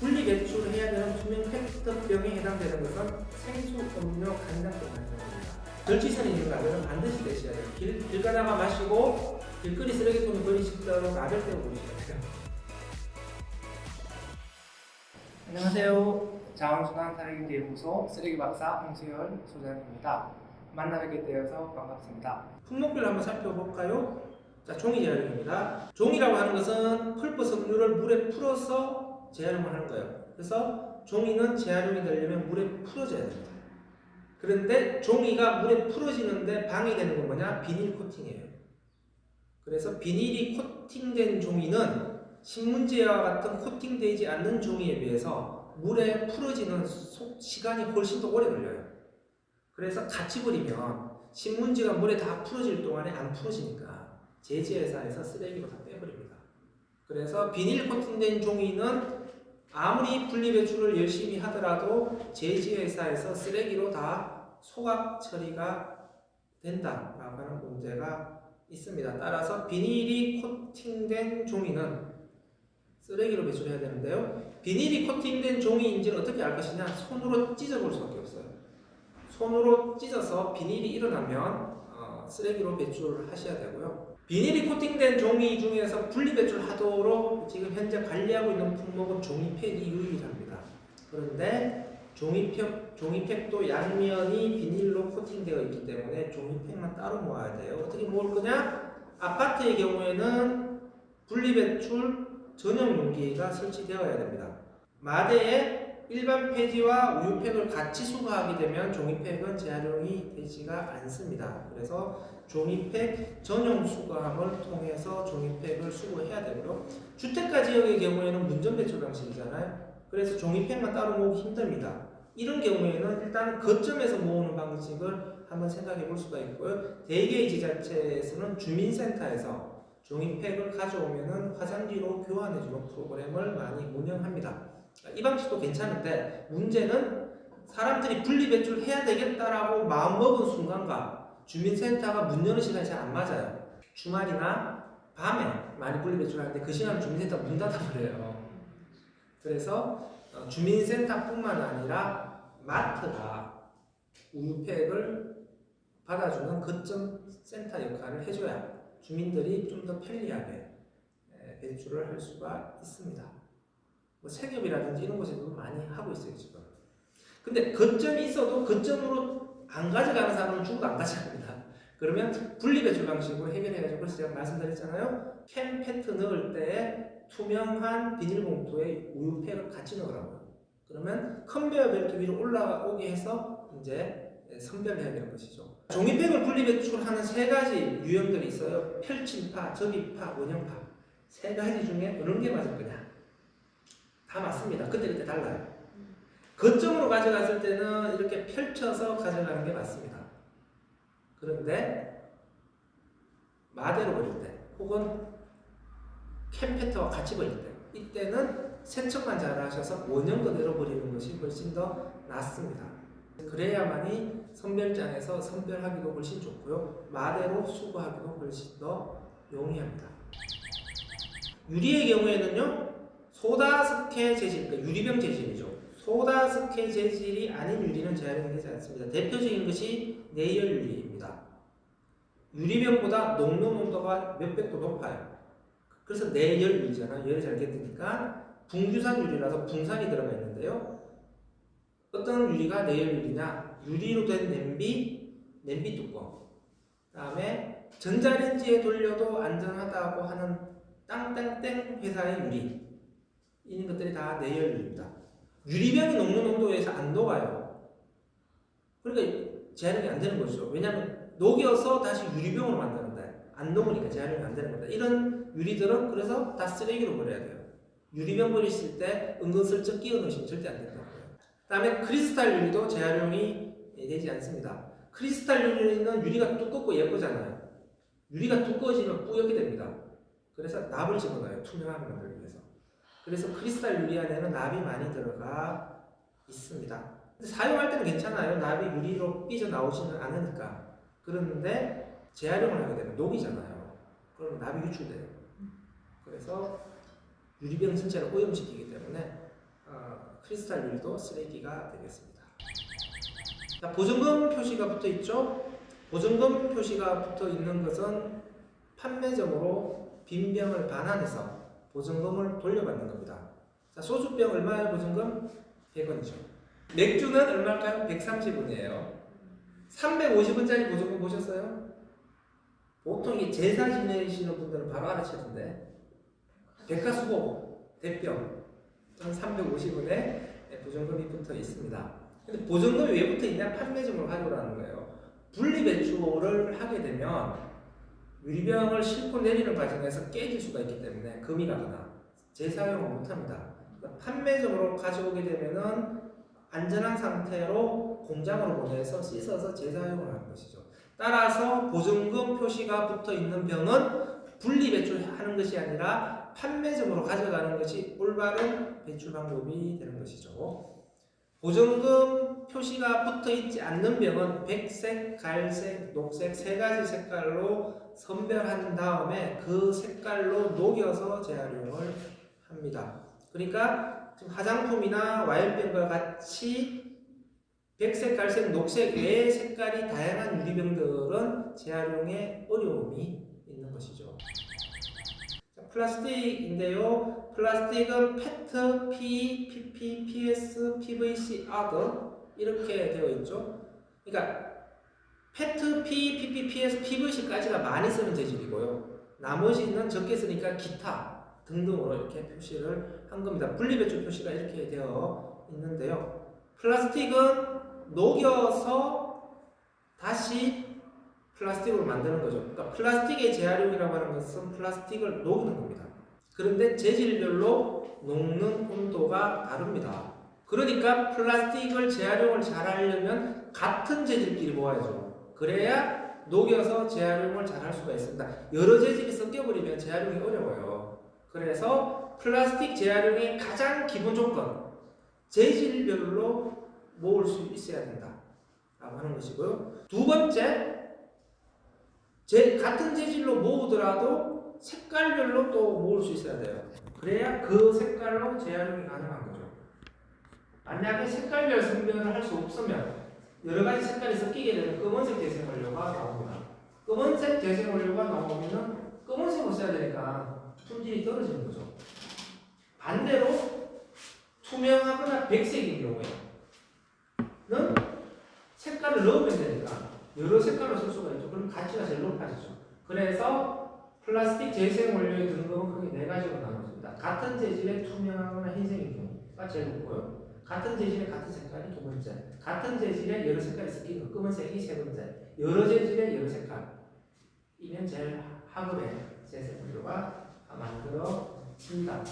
분리 배출해야 되는 투명 페트병에 해당되는 것은 생수, 음료, 간장 등 간장입니다. 절취선이 있는 라면은 반드시 드셔야 돼요. 길, 길 가다가 마시고 길거리 쓰레기통에 버리시더라도 라벨 떼고 버리셔야 돼요. 안녕하세요. 자원순환 살아계연구소 쓰레기 박사 홍수열 소장입니다. 만나뵙게 되어서 반갑습니다. 품목별 한번 살펴볼까요? 자, 종이 재활용입니다. 종이라고 하는 것은 펄프 석류를 물에 풀어서 재활용을 하는 거예요. 그래서 종이는 재활용이 되려면 물에 풀어져야 됩니다. 그런데 종이가 물에 풀어지는데 방해되는 건 뭐냐? 비닐 코팅이에요. 그래서 비닐이 코팅된 종이는 신문지와 같은 코팅되지 않는 종이에 비해서 물에 풀어지는 소- 시간이 훨씬 더 오래 걸려요. 그래서 같이 버리면 신문지가 물에 다 풀어질 동안에 안 풀어지니까 제지회사에서 쓰레기로 다 빼버립니다. 그래서 비닐 코팅된 종이는 아무리 분리배출을 열심히 하더라도 제지회사에서 쓰레기로 다 소각 처리가 된다라고 하는 문제가 있습니다. 따라서 비닐이 코팅된 종이는 쓰레기로 배출해야 되는데요. 비닐이 코팅된 종이인지는 어떻게 알 것이냐? 손으로 찢어볼 수밖에 없어요. 손으로 찢어서 비닐이 일어나면 어, 쓰레기로 배출하셔야 되고요. 비닐이 코팅된 종이 중에서 분리 배출하도록 지금 현재 관리하고 있는 품목은 종이팩이 유일합니다. 그런데 종이팩, 종이팩도 양면이 비닐로 코팅되어 있기 때문에 종이팩만 따로 모아야 돼요. 어떻게 모을 거냐? 아파트의 경우에는 분리배출 전용 용기가 설치되어야 됩니다. 마대에 일반 폐지와 우유팩을 같이 수거하게 되면 종이팩은 재활용이 되지가 않습니다. 그래서 종이팩 전용 수거함을 통해서 종이팩을 수거해야 되고요. 주택가 지역의 경우에는 문전 배출 방식이잖아요. 그래서 종이팩만 따로 모으기 힘듭니다. 이런 경우에는 일단 거점에서 모으는 방식을 한번 생각해 볼 수가 있고요. 대개의 지자체에서는 주민센터에서 종이팩을 가져오면은 화장지로 교환해주는 프로그램을 많이 운영합니다. 이 방식도 괜찮은데 문제는 사람들이 분리배출 해야 되겠다라고 마음먹은 순간과 주민센터가 문 여는 시간이 잘 안 맞아요. 주말이나 밤에 많이 분리 배출하는데 그 시간에 주민센터 문 닫아버려요. 그래서 어, 주민센터뿐만 아니라 마트가 우유팩을 받아주는 거점 센터 역할을 해줘야 주민들이 좀 더 편리하게 에, 배출을 할 수가 있습니다. 뭐 세겹이라든지 이런 곳에도 많이 하고 있어요 지금. 근데 거점이 있어도 거점으로 안 가져가는 사람은 죽어도 안 가져갑니다. 그러면 분리배출 방식으로 해결해가지고 그래서 제가 말씀드렸잖아요. 캔 페트 넣을 때 투명한 비닐봉투에 우유팩을 같이 넣으라고요. 그러면 컨베어 벨트 위로 올라오게 해서 이제 선별해야 되는 것이죠. 종이팩을 분리배출하는 세 가지 유형들이 있어요. 펼침파, 접이파, 원형파. 세 가지 중에 어느 게 맞을 거냐? 다 맞습니다. 그때그때 달라요. 거점으로 가져갔을 때는 이렇게 펼쳐서 가져가는 게 맞습니다. 그런데 마대로 버릴 때 혹은 캠페터와 같이 버릴 때 이때는 세척만 잘 하셔서 원형 그대로 버리는 것이 훨씬 더 낫습니다. 그래야만이 선별장에서 선별하기도 훨씬 좋고요. 마대로 수거하기도 훨씬 더 용이합니다. 유리의 경우에는요. 소다스케 재질, 그러니까 유리병 재질이죠. 소다스케 재질이 아닌 유리는 재활용이 되지 않습니다. 대표적인 것이 내열 유리입니다. 유리병보다 녹는 온도가 몇백 도 높아요. 그래서 내열 유리잖아요. 열이 잘 get 붕규산 유리라서 붕산이 들어가 있는데요. 어떤 유리가 내열 유리냐? 유리로 된 냄비, 냄비 뚜껑. 다음에 전자레인지에 돌려도 안전하다고 하는 땅땅땡 회사의 유리. 이런 것들이 다 내열 유리입니다. 유리병이 녹는 온도에서 안 녹아요. 그러니까 재활용이 안 되는 거죠. 왜냐하면 녹여서 다시 유리병으로 만드는데 안 녹으니까 재활용이 안 되는 겁니다. 이런 유리들은 그래서 다 쓰레기로 버려야 돼요. 유리병 버리실 때 은근슬쩍 끼워 넣으시면 절대 안 된다고요. 그다음에 크리스탈 유리도 재활용이 되지 않습니다. 크리스탈 유리는 유리가 두껍고 예쁘잖아요. 유리가 두꺼워지면 뿌옇게 됩니다. 그래서 납을 집어넣어요. 투명하게 만들기 위해서. 그래서 크리스탈 유리 안에는 납이 많이 들어가 있습니다. 사용할 때는 괜찮아요. 납이 유리로 삐져 나오지는 않으니까. 그런데 재활용을 하게 되면 녹이잖아요. 그럼 납이 유출돼요. 그래서 유리병 전체를 오염시키기 때문에 어, 크리스탈률도 쓰레기가 되겠습니다. 자, 보증금 표시가 붙어 있죠. 보증금 표시가 붙어 있는 것은 판매점으로 빈 병을 반환해서 보증금을 돌려받는 겁니다. 자, 소주병 얼마예요, 보증금? 100원이죠. 맥주는 얼마일까요? 130원이에요. 350원짜리 보증금 보셨어요? 보통 이 제사 지내시는 분들은 바로 알아채 텐데 백화수고 대병 또는 350원에 보증금이 붙어 있습니다. 근데 보증금이 왜 붙어 있냐? 판매점으로 가져오라는 거예요. 분리 배출을 하게 되면 유리병을 싣고 내리는 과정에서 깨질 수가 있기 때문에 금이 가거나 재사용을 못합니다. 그러니까 판매점으로 가져오게 되면은 안전한 상태로 공장으로 보내서 씻어서 재사용을 하는 것이죠. 따라서 보증금 표시가 붙어 있는 병은 분리 배출하는 것이 아니라 판매점으로 가져가는 것이 올바른 배출 방법이 되는 것이죠. 보증금 표시가 붙어 있지 않는 병은 백색, 갈색, 녹색 세 가지 색깔로 선별한 다음에 그 색깔로 녹여서 재활용을 합니다. 그러니까 화장품이나 와인병과 같이 백색, 갈색, 녹색 외의 색깔이 다양한 유리병들은 재활용에 어려움이 있는 것이죠. 자, 플라스틱인데요. 플라스틱은 페트, P, PP, PS, PVC, other 이렇게 되어 있죠. 그러니까 페트, P, PP, PS, PVC까지가 많이 쓰는 재질이고요. 나머지는 적게 쓰니까 기타 등등으로 이렇게 표시를 한 겁니다. 분리배출 표시가 이렇게 되어 있는데요. 플라스틱은 녹여서 다시 플라스틱으로 만드는 거죠. 그러니까 플라스틱의 재활용이라고 하는 것은 플라스틱을 녹이는 겁니다. 그런데 재질별로 녹는 온도가 다릅니다. 그러니까 플라스틱을 재활용을 잘 하려면 같은 재질끼리 모아야죠. 그래야 녹여서 재활용을 잘 할 수가 있습니다. 여러 재질이 섞여버리면 재활용이 어려워요. 그래서 플라스틱 재활용의 가장 기본 조건, 재질별로 모을 수 있어야 된다. 라고 하는 것이고요. 두 번째, 제, 같은 재질로 모으더라도 색깔별로 또 모을 수 있어야 돼요. 그래야 그 색깔로 재활용이 가능한 거죠. 만약에 색깔별 선별을 할 수 없으면 여러 가지 색깔이 섞이게 되면 검은색 재생 원료가 나옵니다. 검은색 재생 원료가 나오면은 검은색을 써야 되니까 품질이 떨어지는 거죠. 반대로 투명하거나 백색인 경우에 는 색깔을 넣으면 되니까 여러 색깔로 쓸 수가 있죠. 그럼 가치가 제일 높아지죠. 그래서 플라스틱 재생 원료의 등급은 크게 네 가지로 나눠집니다. 같은 재질의 투명하거나 흰색인 경우가 제일 높고요. 같은 재질의 같은 색깔이 두 번째, 같은 재질의 여러 색깔이 섞인 거, 검은색이 세 번째, 여러 재질의 여러 색깔이면 제일 하급의 재생 원료가 만들어진다.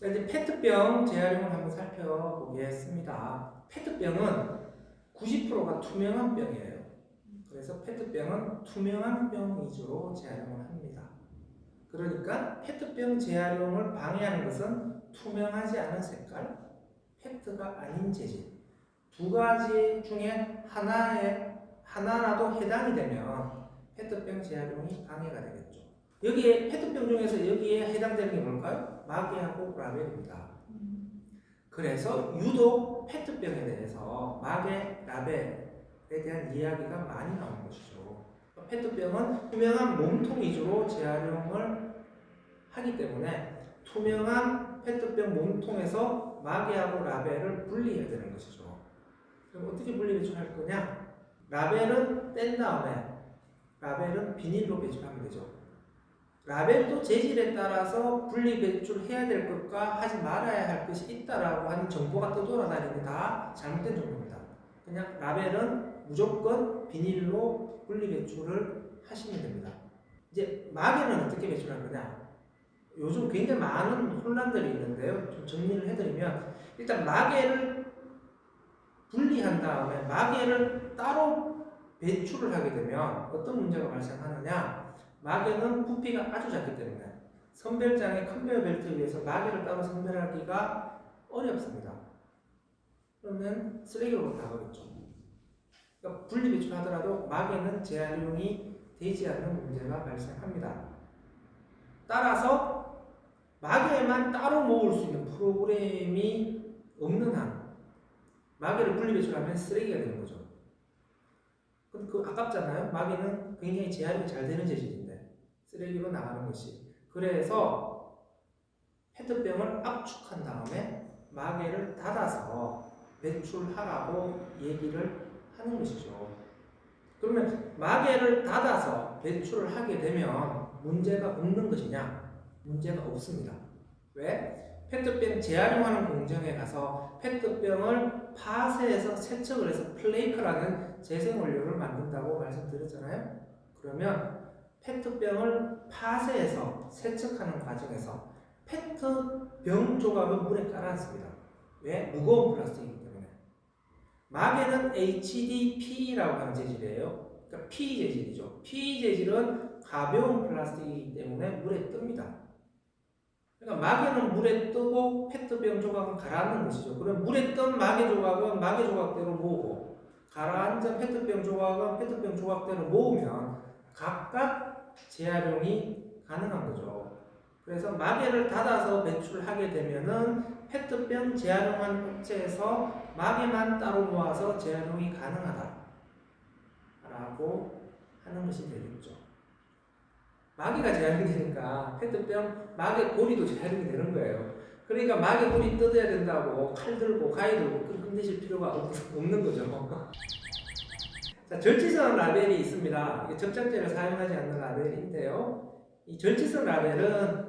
자 이제 페트병 재활용을 한번 살펴보겠습니다. 페트병은 90%가 투명한 병이에요. 그래서 페트병은 투명한 병 위주로 재활용을 합니다. 그러니까 페트병 재활용을 방해하는 것은 투명하지 않은 색깔, 페트가 아닌 재질 두 가지 중에 하나에 하나라도 해당이 되면 페트병 재활용이 방해가 되겠죠. 여기에 페트병 중에서 여기에 해당되는 게 뭘까요? 마개하고 라벨입니다. 그래서 유독 페트병에 대해서 마개, 라벨에 대한 이야기가 많이 나오는 것이죠. 페트병은 투명한 몸통 위주로 재활용을 하기 때문에 투명한 페트병 몸통에서 마개하고 라벨을 분리해야 되는 것이죠. 그럼 어떻게 분리 배출할 거냐? 라벨은 뗀 다음에 라벨은 비닐로 배출하면 되죠. 라벨도 재질에 따라서 분리 배출해야 될 것과 하지 말아야 할 것이 있다라고 하는 정보가 떠돌아다니는 다 잘못된 정보입니다. 그냥 라벨은 무조건 비닐로 분리 배출을 하시면 됩니다. 이제 마개는 어떻게 배출할 거냐? 요즘 굉장히 많은 혼란들이 있는데요. 좀 정리를 해드리면 일단 마개를 분리한 다음에 마개를 따로 배출을 하게 되면 어떤 문제가 발생하느냐? 마개는 부피가 아주 작기 때문에 선별장의 컨베이어 벨트 위에서 마개를 따로 선별하기가 어렵습니다. 그러면 쓰레기로 나가겠죠. 그러니까 분리 배출하더라도 마개는 재활용이 되지 않는 문제가 발생합니다. 따라서 마개만 따로 모을 수 있는 프로그램이 없는 한 마개를 분리 배출하면 쓰레기가 되는 거죠. 근데 그 아깝잖아요. 마개는 굉장히 재활용이 잘 되는 재질인데 쓰레기로 나가는 것이. 그래서 페트병을 압축한 다음에 마개를 닫아서 배출하라고 얘기를 하는 것이죠. 그러면 마개를 닫아서 배출을 하게 되면 문제가 없는 것이냐? 문제가 없습니다. 왜? 페트병 재활용하는 공정에 가서 페트병을 파쇄해서 세척을 해서 플레이크라는 재생 원료를 만든다고 말씀드렸잖아요. 그러면 페트병을 파쇄해서 세척하는 과정에서 페트병 조각을 물에 깔아놨습니다. 왜? 무거운 플라스틱이기 때문에. 마개는 HDPE라고 하는 재질이에요. 그러니까 P 재질이죠. P 재질은 가벼운 플라스틱이기 때문에 물에 뜹니다. 그러니까 마개는 물에 뜨고 페트병 조각은 가라앉는 것이죠. 그럼 물에 뜬 마개 조각은 마개 조각대로 모으고 가라앉은 페트병 조각은 페트병 조각대로 모으면 각각 재활용이 가능한 거죠. 그래서 마개를 닫아서 배출하게 되면은 페트병 재활용한 업체에서 마개만 따로 모아서 재활용이 가능하다라고 하는 것이 되겠죠. 마개가 재활용이 되니까 페트병 마개 고리도 재활용이 되는 거예요. 그러니까 마개 고리 뜯어야 된다고 칼 들고 가위 들고 끈끈대실 필요가 없, 없는 거죠. 자, 절지선 라벨이 있습니다. 접착제를 사용하지 않는 라벨인데요. 이 절지선 라벨은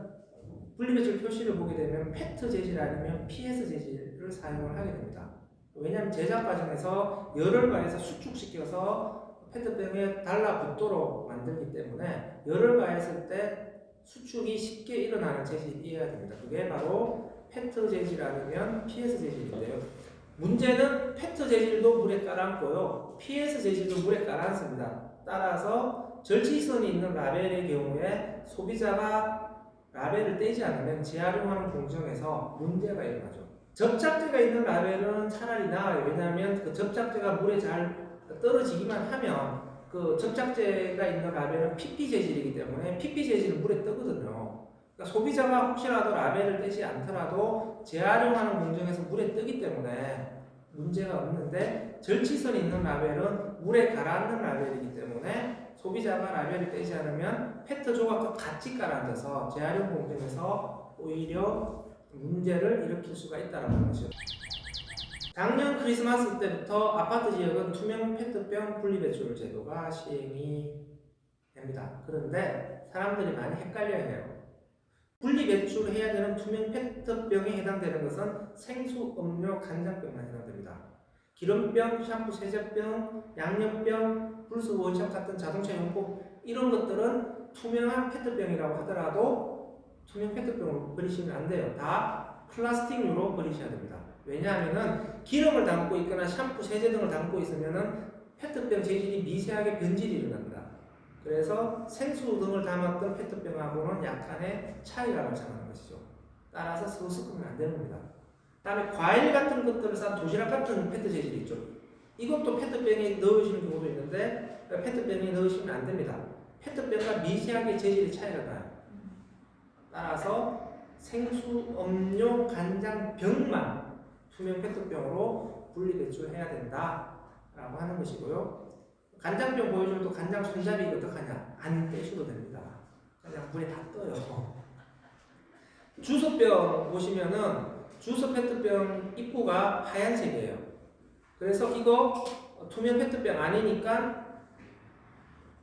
분리배출 표시를 보게 되면 페트 재질 아니면 PS 재질을 사용을 하게 됩니다. 왜냐하면 제작 과정에서 열을 가해서 수축시켜서 페트병에 달라붙도록 만들기 때문에 열을 가했을 때 수축이 쉽게 일어나는 재질이어야 됩니다. 그게 바로 페트 재질 아니면 PS 재질인데요. 문제는 페트 재질도 물에 깔아앉고요. PS 재질도 물에 깔아앉습니다. 따라서 절지선이 있는 라벨의 경우에 소비자가 라벨을 떼지 않으면 재활용하는 공정에서 문제가 일어나죠. 접착제가 있는 라벨은 차라리 나아요. 왜냐하면 그 접착제가 물에 잘 떨어지기만 하면 그 접착제가 있는 라벨은 PP 재질이기 때문에 PP 재질은 물에 뜨거든요. 그러니까 소비자가 혹시라도 라벨을 떼지 않더라도 재활용하는 공정에서 물에 뜨기 때문에 문제가 없는데 절치선 있는 라벨은 물에 가라앉는 라벨이기 때문에 소비자가 라벨을 떼지 않으면 페트 조각과 같이 가라앉아서 재활용 공정에서 오히려 문제를 일으킬 수가 있다는 것이죠. 작년 크리스마스 때부터 아파트 지역은 투명 페트병 분리배출 제도가 시행이 됩니다. 그런데 사람들이 많이 헷갈려해요. 분리 배출해야 되는 투명 페트병에 해당되는 것은 생수, 음료, 간장병만 해당됩니다. 기름병, 샴푸, 세제병, 양념병, 플러스 원샷 같은 자동차 용품 이런 것들은 투명한 페트병이라고 하더라도 투명 페트병으로 버리시면 안 돼요. 다 플라스틱류로 버리셔야 됩니다. 왜냐하면은 기름을 담고 있거나 샴푸, 세제 등을 담고 있으면은 페트병 재질이 미세하게 변질이 일어납니다. 그래서 생수 등을 담았던 페트병하고는 약간의 차이가 발생하는 것이죠. 따라서 섞으면 안 되는 겁니다. 다음에 과일 같은 것들을 싼 도시락 같은 페트 재질이 있죠. 이것도 페트병에 넣으시는 경우도 있는데 페트병에 넣으시면 안 됩니다. 페트병과 미세하게 재질의 차이가 나요. 따라서 생수, 음료, 간장, 병만 투명 페트병으로 분리 배출해야 된다라고 하는 것이고요. 간장병 보여주면 또 간장 손잡이 어떡하냐? 안 떼셔도 됩니다. 그냥 물에 다 떠요. 주소병 보시면은 주소 페트병 입구가 하얀색이에요. 그래서 이거 투명 페트병 아니니까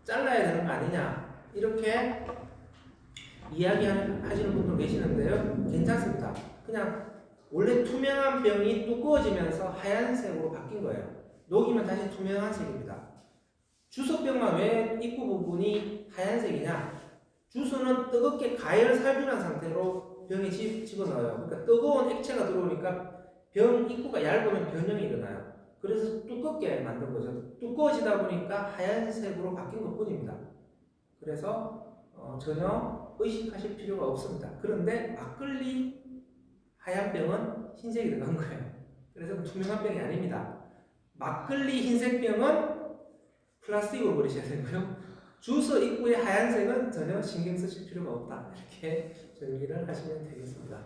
잘라야 되는 거 아니냐? 이렇게 이야기하시는 분들 계시는데요. 괜찮습니다. 그냥 원래 투명한 병이 두꺼워지면서 하얀색으로 바뀐 거예요. 녹이면 다시 투명한 색입니다. 주소병만 왜 입구 부분이 하얀색이냐? 주소는 뜨겁게 가열을 살균한 상태로 병에 집, 집어넣어요. 그러니까 뜨거운 액체가 들어오니까 병 입구가 얇으면 변형이 일어나요. 그래서 두껍게 만든 거죠. 두꺼워지다 보니까 하얀색으로 바뀐 것 뿐입니다. 그래서 어, 전혀 의식하실 필요가 없습니다. 그런데 막걸리 하얀 병은 흰색이 들어간 거예요. 그래서 투명한 병이 아닙니다. 막걸리 흰색 병은 플라스틱으로 버리셔야 되고요. 주소 입구의 하얀색은 전혀 신경 쓰실 필요가 없다. 이렇게 정리를 하시면 되겠습니다.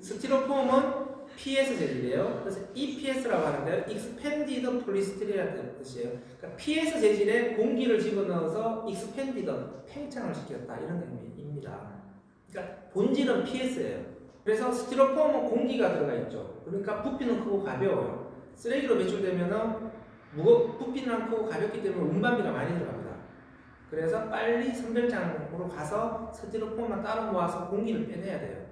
스티로폼은 PS 재질이에요. 그래서 EPS라고 하는데요. Expanded Polystyrene 뜻이에요. 그러니까 PS 재질에 공기를 집어넣어서 Expanded, 팽창을 시켰다. 이런 의미입니다. 그러니까 본질은 PS예요. 그래서 스티로폼은 공기가 들어가 있죠. 그러니까 부피는 크고 가벼워요. 쓰레기로 배출되면은 무거 부피는 크고 가볍기 때문에 운반비가 많이 들어갑니다. 그래서 빨리 선별장으로 가서 스티로폼만 따로 모아서 공기를 빼내야 돼요.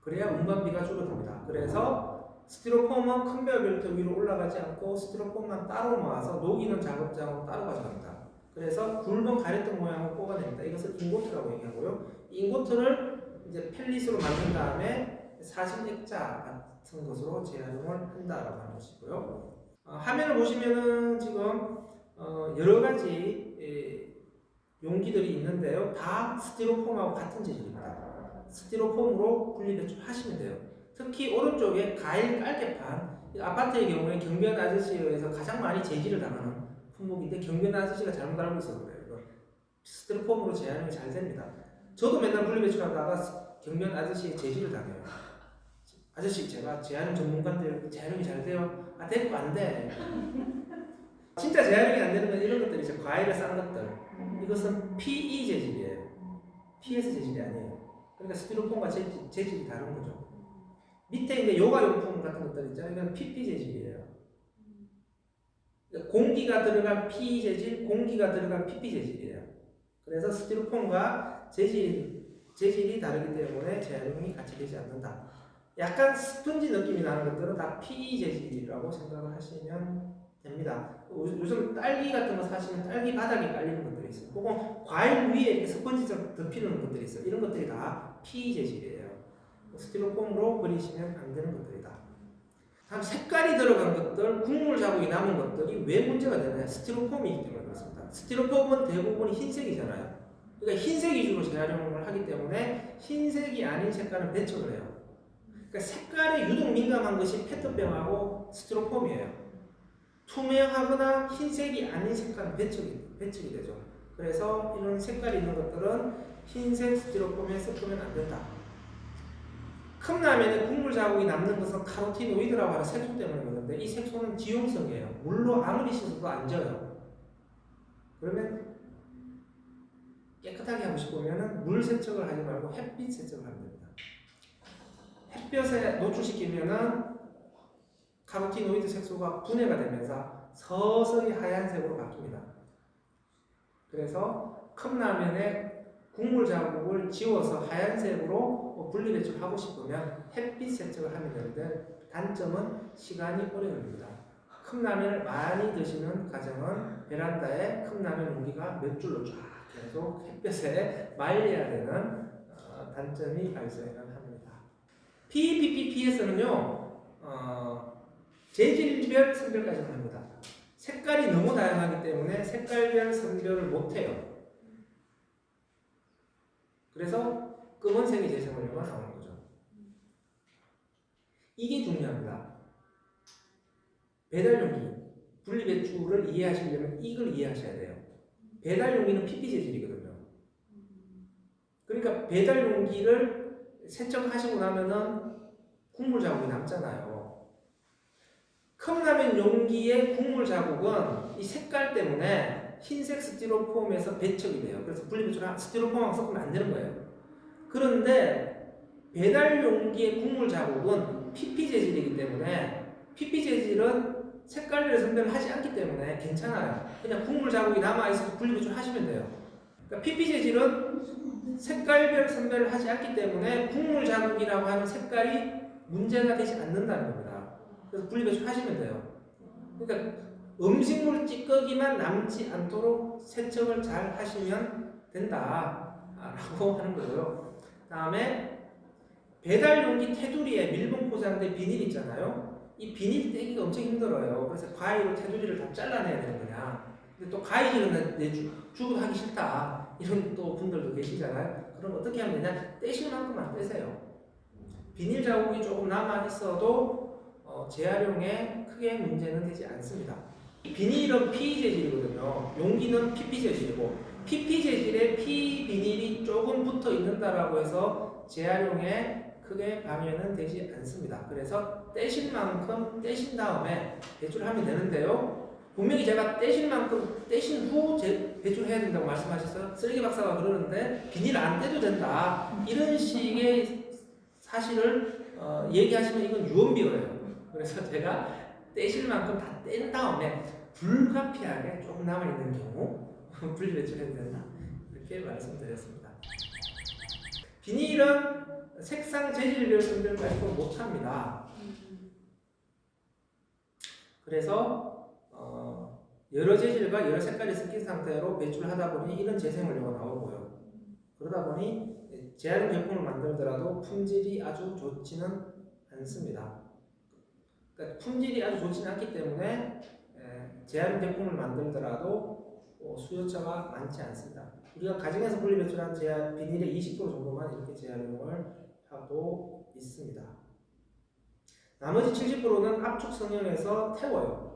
그래야 운반비가 줄어듭니다. 그래서 스티로폼은 큰 벨트 위로 올라가지 않고 스티로폼만 따로 모아서 녹이는 작업장으로 따로 가져갑니다. 그래서 굵은 가래떡 모양을 뽑아냅니다. 이것을 인고트라고 얘기하고요. 인고트를 이제 펠릿으로 만든 다음에 사진 액자 같은 것으로 재활용을 한다라고 하는 것이고요. 어, 화면을 보시면은 지금 어, 여러 가지 예, 용기들이 있는데요. 다 스티로폼하고 같은 재질입니다. 스티로폼으로 분리배출 하시면 돼요. 특히 오른쪽에 가일 깔개판 이 아파트의 경우에 경비원 아저씨에 의해서 가장 많이 제지를 당하는 품목인데 경비원 아저씨가 잘못 알고 있어서 그래요. 스티로폼으로 재활용이 잘 됩니다. 저도 맨날 분리배출하다가 경비원 아저씨의 제지를 당해요. 아저씨 제가 재활용 전문가인데 재활용이 잘 돼요. 아 됐고 안 돼. 진짜 재활용이 안 되는 건 이런 것들이 이제 과일을 싼 것들. 이것은 PE 재질이에요. PS 재질이 아니에요. 그러니까 스티로폼과 재질, 재질이 다른 거죠. 밑에 이제 요가용품 같은 것들 있잖아요. 이건 PP 재질이에요. 공기가 들어간 PE 재질, 공기가 들어간 PP 재질이에요. 그래서 스티로폼과 재질, 재질이 다르기 때문에 재활용이 같이 되지 않는다. 약간 스펀지 느낌이 나는 것들은 다 PE 재질이라고 생각을 하시면 됩니다. 요즘 딸기 같은 거 사시면 딸기 바닥에 깔리는 것들이 있어요. 혹은 과일 위에 스펀지처럼 덮이는 것들이 있어요. 이런 것들이 다 PE 재질이에요. 스티로폼으로 그리시면 안 되는 것들이다. 다음 색깔이 들어간 것들, 국물 자국이 남은 것들이 왜 문제가 되느냐? 스티로폼이기 때문에 그렇습니다. 스티로폼은 대부분 흰색이잖아요. 그러니까 흰색 위주로 재활용을 하기 때문에 흰색이 아닌 색깔은 배척을 해요. 그러니까 색깔에 유독 민감한 것이 페트병하고 스티로폼이에요. 투명하거나 흰색이 아닌 색깔은 배척이, 배척이 되죠. 그래서 이런 색깔이 있는 것들은 흰색 스티로폼에 섞으면 안 된다. 컵라면에 국물 자국이 남는 것은 카로티노이드라고 하는 색소 때문에 그런데 이 색소는 지용성이에요. 물로 아무리 씻어도 안 져요. 그러면 깨끗하게 하고 싶으면 물 세척을 하지 말고 햇빛 세척을 됩니다. 햇볕에 노출시키면은 카로티노이드 색소가 분해가 되면서 서서히 하얀색으로 바뀝니다. 그래서 컵라면에 국물 자국을 지워서 하얀색으로 분리 배출하고 싶으면 햇빛 세척을 하면 되는데 단점은 시간이 오래 걸립니다. 컵라면을 많이 드시는 가정은 베란다에 컵라면 용기가 몇 줄로 쫙 계속 햇볕에 말려야 되는 어, 단점이 발생을 합니다. PPPPS는요, 어, 재질별 선별까지 합니다. 색깔이 너무 다양하기 때문에 색깔별 선별을 못해요. 그래서 검은색이 재생 원료가 나오는 거죠. 이게 중요합니다. 배달 용기, 분리 배출을 이해하시려면 이걸 이해하셔야 돼요. 배달 용기는 PP 재질이거든요. 그러니까 배달 용기를 세척하시고 나면은 국물 자국이 남잖아요. 컵라면 용기의 국물 자국은 이 색깔 때문에 흰색 스티로폼에서 배척이 돼요. 그래서 분리배출 스티로폼하고 섞으면 안 되는 거예요. 그런데 배달 용기의 국물 자국은 PP 재질이기 때문에 PP 재질은 색깔별 선별을 하지 않기 때문에 괜찮아요. 그냥 국물 자국이 남아 있어서 분리배출 하시면 돼요. 그러니까 PP 재질은 색깔별 선별을 하지 않기 때문에 국물 자국이라고 하는 색깔이 문제가 되지 않는다는 겁니다. 그래서 분리배출 하시면 돼요. 그러니까 음식물 찌꺼기만 남지 않도록 세척을 잘 하시면 된다라고 하는 거고요. 다음에 배달 용기 테두리에 밀봉 포장된 비닐 있잖아요. 이 비닐 떼기가 엄청 힘들어요. 그래서 과일로 테두리를 다 잘라내야 되는 거냐. 근데 또 과일은 내 주, 주고 하기 싫다. 이런 또 분들도 계시잖아요. 그럼 어떻게 하면 되냐? 떼실 만큼만 떼세요. 비닐 자국이 조금 남아 있어도 어, 재활용에 크게 문제는 되지 않습니다. 비닐은 PE 재질이거든요. 용기는 PP 재질이고 PP 재질에 P 비닐이 조금 붙어 있는다라고 해서 재활용에 크게 방해는 되지 않습니다. 그래서 떼신 만큼 떼신 다음에 배출하면 되는데요. 분명히 제가 떼신 만큼 떼신 후 제- 배출해야 된다고 말씀하셨어요. 쓰레기 박사가 그러는데 비닐 안 떼도 된다. 이런 식의 사실을 어, 얘기하시면 이건 유언비어예요. 그래서 제가 떼실 만큼 다 뗀 다음에 불가피하게 조금 남아 있는 경우 분리 배출해도 된다. 이렇게 말씀드렸습니다. 비닐은 색상 재질별 선별 발표 못합니다. 그래서 어, 여러 재질과 여러 색깔이 섞인 상태로 배출하다 보니 이런 재생 원료가 나오고요. 그러다 보니 재활용 제품을 만들더라도 품질이 아주 좋지는 않습니다. 그러니까 품질이 아주 좋지는 않기 때문에 에, 재활용 제품을 만들더라도 어, 수요처가 많지 않습니다. 우리가 가정에서 분리 배출한 재활 비닐의 20% 정도만 이렇게 재활용을 하고 있습니다. 나머지 70%는 압축 성형에서 태워요.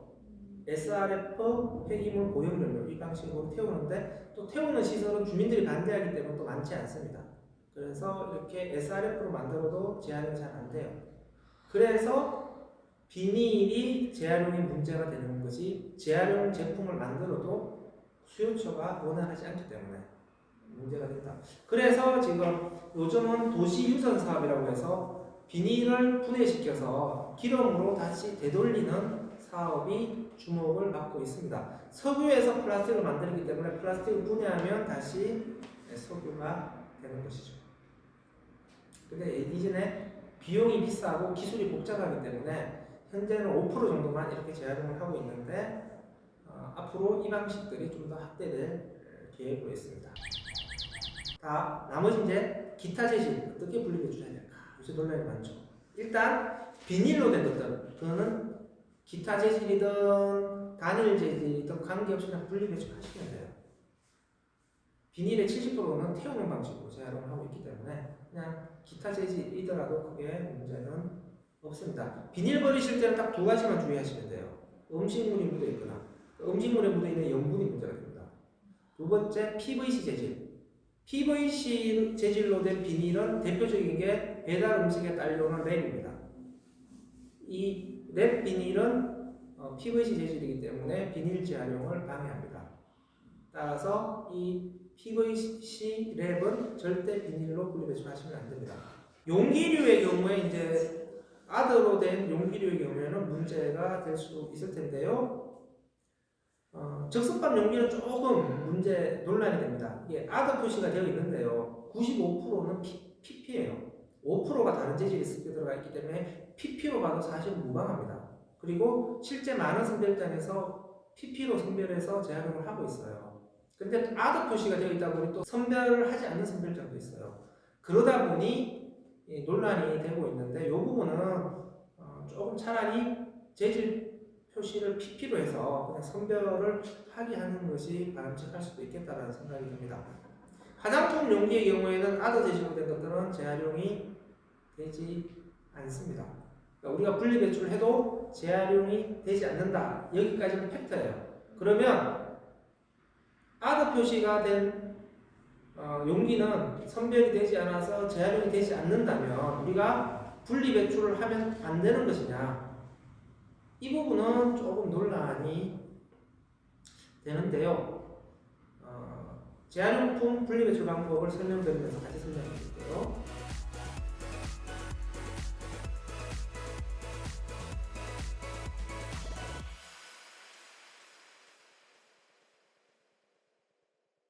SRF 폐기물 고용연료 이 방식으로 태우는데 또 태우는 시설은 주민들이 반대하기 때문에 또 많지 않습니다. 그래서 이렇게 SRF로 만들어도 재활용이 잘안 돼요. 그래서 비닐이 재활용이 문제가 되는 것이 재활용 제품을 만들어도 수요처가 원활하지 않기 때문에 문제가 된다. 그래서 지금 요즘은 도시 유전 사업이라고 해서 비닐을 분해시켜서 기름으로 다시 되돌리는 사업이 주목을 받고 있습니다. 석유에서 플라스틱을 만들기 때문에 플라스틱을 분해하면 다시 석유가 되는 것이죠. 근데 이전에 비용이 비싸고 기술이 복잡하기 때문에 현재는 5% 정도만 이렇게 재활용을 하고 있는데 어, 앞으로 이 방식들이 좀 더 확대될 계획으로 있습니다. 다 나머지 이제 기타 재질 어떻게 분리 배출해야 될까 요새 논란이 많죠. 일단 비닐로 된 것들 그거는 기타 재질이든 단일 재질이든 관계없이 그냥 분리 배출 하시면 돼요. 비닐의 70%는 태우는 방식으로 재활용을 하고 있기 때문에 그냥 기타 재질이더라도 크게 문제는 없습니다. 비닐 버리실 때는 딱 두 가지만 주의하시면 돼요. 음식물이 묻어 있거나 그 음식물에 묻어 있는 염분이 문제가 됩니다. 두 번째 PVC 재질. PVC 재질로 된 비닐은 대표적인 게 배달 음식에 딸려오는 랩입니다. 이 랩 비닐은 어, PVC 재질이기 때문에 비닐 재활용을 방해합니다. 따라서 이 PVC 랩은 절대 비닐로 분리 배출하시면 안 됩니다. 용기류의 경우에 이제 아드로 된 용기류의 경우에는 문제가 될 수 있을 텐데요. 어, 적석밥 용기는 조금 문제 논란이 됩니다. 이게 아드 표시가 되어 있는데요. 95%는 PP예요. 5%가 다른 재질이 섞여 들어가 있기 때문에 PP로 봐도 사실 무방합니다. 그리고 실제 많은 선별장에서 PP로 선별해서 재활용을 하고 있어요. 근데 아드 표시가 되어 있다 보니 또 선별을 하지 않는 선별장도 있어요. 그러다 보니 이 논란이 되고 있는데 이 부분은 어, 조금 차라리 재질 표시를 PP로 해서 그냥 선별을 하게 하는 것이 바람직할 수도 있겠다라는 생각이 듭니다. 화장품 용기의 경우에는 아드 재질로 된 것들은 재활용이 되지 않습니다. 그러니까 우리가 분리 배출해도 재활용이 되지 않는다. 여기까지는 팩트예요. 그러면 아드 표시가 된 어, 용기는 선별이 되지 않아서 재활용이 되지 않는다면 우리가 분리 배출을 하면 안 되는 것이냐? 이 부분은 조금 논란이 되는데요. 어, 재활용품 분리 배출 방법을 설명드리면서 같이 설명해 드릴게요.